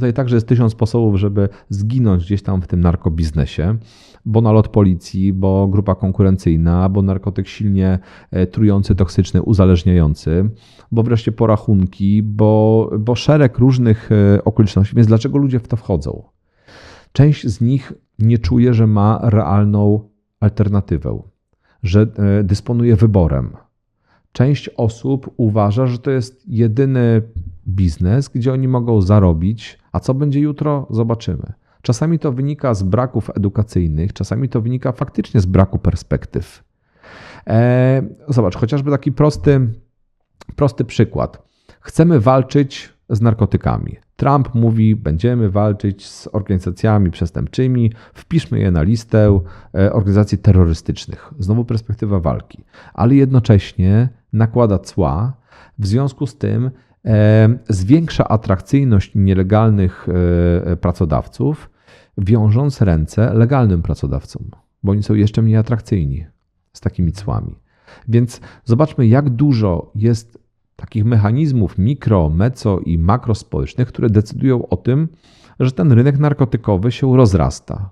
Tutaj także jest tysiąc sposobów, żeby zginąć gdzieś tam w tym narkobiznesie, bo nalot policji, bo grupa konkurencyjna, bo narkotyk silnie e, trujący, toksyczny, uzależniający, bo wreszcie porachunki, bo, bo szereg różnych e, okoliczności. Więc dlaczego ludzie w to wchodzą? Część z nich nie czuje, że ma realną alternatywę, że e, dysponuje wyborem. Część osób uważa, że to jest jedyny biznes, gdzie oni mogą zarobić, a co będzie jutro, zobaczymy. Czasami to wynika z braków edukacyjnych, czasami to wynika faktycznie z braku perspektyw. E, zobacz, chociażby taki prosty, prosty przykład. Chcemy walczyć z narkotykami. Trump mówi, będziemy walczyć z organizacjami przestępczymi, wpiszmy je na listę e, organizacji terrorystycznych. Znowu perspektywa walki, ale jednocześnie nakłada cła, w związku z tym zwiększa atrakcyjność nielegalnych e, pracodawców, wiążąc ręce legalnym pracodawcom, bo oni są jeszcze mniej atrakcyjni z takimi cłami. Więc zobaczmy, jak dużo jest takich mechanizmów mikro, meco i makrospołecznych, które decydują o tym, że ten rynek narkotykowy się rozrasta.